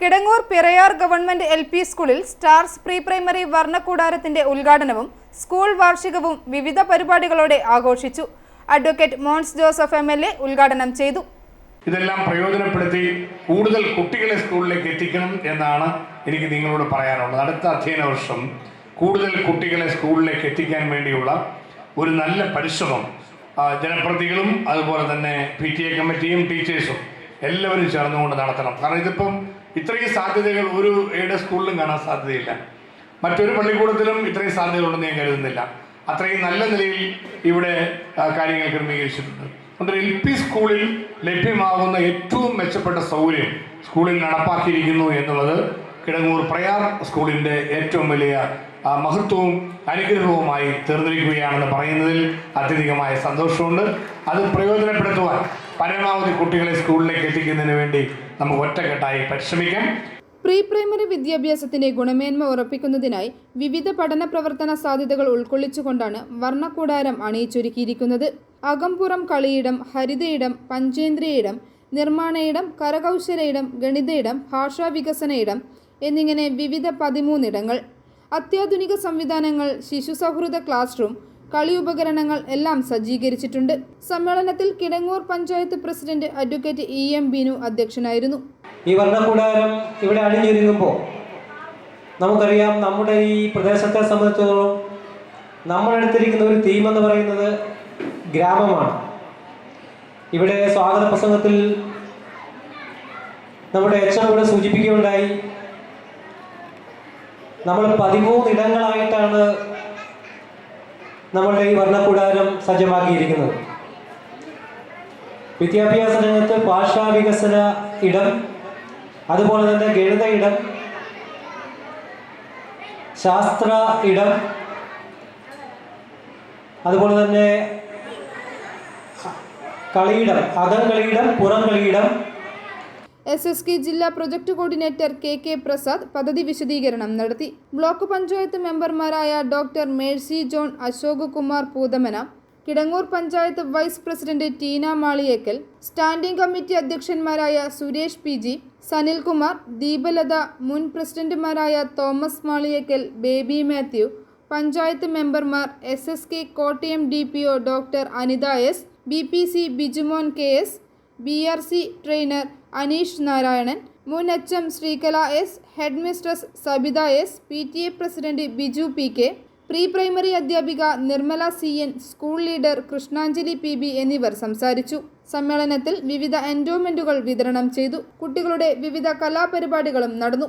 Kidangoor Pirayar government L P സ്കൂളിൽ stars pre primary വർണക്കൂടാരത്തിന്റെ ഉദ്ഘാടനവും സ്കൂൾ വാർഷികവും വിവിധ പരിപാടികളോടെ ആഘോഷിച്ചു. Advocate Mons Joseph M L A ഉദ്ഘാടനം ചെയ്തു. ഇതെല്ലാം പ്രയോജനപ്പെടുത്തി കൂടുതൽ കുട്ടികളെ സ്കൂളിലേക്ക് എത്തിക്കണം എന്നാണ് എനിക്ക് നിങ്ങളോട് പറയാനുള്ളത്. അടുത്ത അധ്യയന വർഷം കൂടുതൽ കുട്ടികളെ സ്കൂളിലേക്ക് എത്തിക്കാൻ വേണ്ടിയുള്ള ഒരു നല്ല പരിശ്രമം ജനപ്രതികളും അതുപോലെ തന്നെ പി ടി എ കമ്മിറ്റിയും ടീച്ചേഴ്സും എല്ലാവരും ചേർന്നുകൊണ്ട് നടത്തണം. കാരണം ഇതിപ്പം ഇത്രയും സാധ്യതകൾ ഒരു എയ്ഡ് സ്കൂളിലും കാണാൻ സാധ്യതയില്ല. മറ്റൊരു പള്ളിക്കൂടത്തിലും ഇത്രയും സാധ്യതകളുണ്ടെന്ന് ഞാൻ കരുതുന്നില്ല. അത്രയും നല്ല നിലയിൽ ഇവിടെ കാര്യങ്ങൾ ക്രമീകരിച്ചിട്ടുണ്ട്. അതുകൊണ്ട് എൽ പി സ്കൂളിൽ ലഭ്യമാകുന്ന ഏറ്റവും മെച്ചപ്പെട്ട സൗകര്യം സ്കൂളിൽ നടപ്പാക്കിയിരിക്കുന്നു എന്നുള്ളത് കിടങ്ങൂർ പ്രയാർ സ്കൂളിന്റെ ഏറ്റവും വലിയ മഹത്വവും അനുഗ്രഹവുമായി തീർന്നിരിക്കുകയാണെന്ന് പറയുന്നതിൽ അത്യധികമായ സന്തോഷമുണ്ട്. അത് പ്രയോജനപ്പെടുത്തുവാൻ പരമാവധി കുട്ടികളെ സ്കൂളിലേക്ക് എത്തിക്കുന്നതിന് വേണ്ടി നമുക്ക് ഒറ്റക്കെട്ടായി പരിശ്രമിക്കാം. പ്രീ പ്രൈമറി വിദ്യാഭ്യാസത്തിന്റെ ഗുണമേന്മ ഉറപ്പിക്കുന്നതിനായി വിവിധ പഠന പ്രവർത്തന സാധ്യതകൾ ഉൾക്കൊള്ളിച്ചുകൊണ്ടാണ് വർണക്കൂടാരം അണിയിച്ചൊരുക്കിയിരിക്കുന്നത്. അകംപുറം കളിയിടം ഹരിതയിടം പഞ്ചേന്ദ്രിയയിടം നിർമ്മാണയിടം കരകൗശലയിടം ഗണിതയിടം ഭാഷാ വികസന ഇടം എന്നിങ്ങനെ വിവിധ പതിമൂന്നിടങ്ങൾ. അത്യാധുനിക സംവിധാനങ്ങൾ ശിശു സൗഹൃദ ക്ലാസ് റൂം കളി ഉപകരണങ്ങൾ എല്ലാം സജ്ജീകരിച്ചിട്ടുണ്ട്. സമ്മേളനത്തിൽ Kidangoor panchayat president advocate E M Binu അധ്യക്ഷനായിരുന്നു. ഈ വർണക്കൂടാരം ഇവിടെ അണിഞ്ഞൊരുങ്ങുമ്പോൾ നമുക്കറിയാം നമ്മുടെ ഈ പ്രദേശത്തെ സംബന്ധിച്ചിടത്തോളം നമ്മളെടുത്തിരിക്കുന്ന ഒരു തീം എന്ന് പറയുന്നത് ഗ്രാമമാണ്. ഇവിടെ സ്വാഗത പ്രസംഗത്തിൽ നമ്മുടെ എച്ച് ഇവിടെ സൂചിപ്പിക്കുകയുണ്ടായി. നമ്മൾ പതിമൂന്ന് ഇടങ്ങളായിട്ടാണ് നമ്മളുടെ ഈ വർണകൂടാരം സജ്ജമാക്കിയിരിക്കുന്നത്. വിദ്യാഭ്യാസ രംഗത്ത് ഭാഷാ വികസന ഇടം അതുപോലെ തന്നെ ഗണിത ഇടം ശാസ്ത്ര ഇടം അതുപോലെ തന്നെ കളിയിടം അകം കളിയിടം പുറം കളിയിടം എസ് എസ് കെ ജില്ലാ project coordinator K K Prasad പദ്ധതി വിശദീകരണം നടത്തി. ബ്ലോക്ക് പഞ്ചായത്ത് മെമ്പർമാരായ doctor Mercy John Ashok Kumar Poothamana Kidangoor panchayat vice president Teena Maliyekkal standing committee അധ്യക്ഷന്മാരായ Suresh P G Sanilkumar Deepalatha മുൻ പ്രസിഡന്റുമാരായ തോമസ് മാളിയേക്കൽ ബേബി മാത്യു പഞ്ചായത്ത് മെമ്പർമാർ S S K Kottayam D P O doctor Anitha S B P C Bijumon K S B R C trainer Aneesh Narayanan മുൻ H M Sreekala S head mistress Sabitha S P T A president Biju P K pre primary അധ്യാപിക Nirmala C N school leader Krishnanjali P B എന്നിവർ സംസാരിച്ചു. സമ്മേളനത്തിൽ വിവിധ എൻഡോമെന്റുകൾ വിതരണം ചെയ്തു. കുട്ടികളുടെ വിവിധ കലാപരിപാടികളും നടന്നു.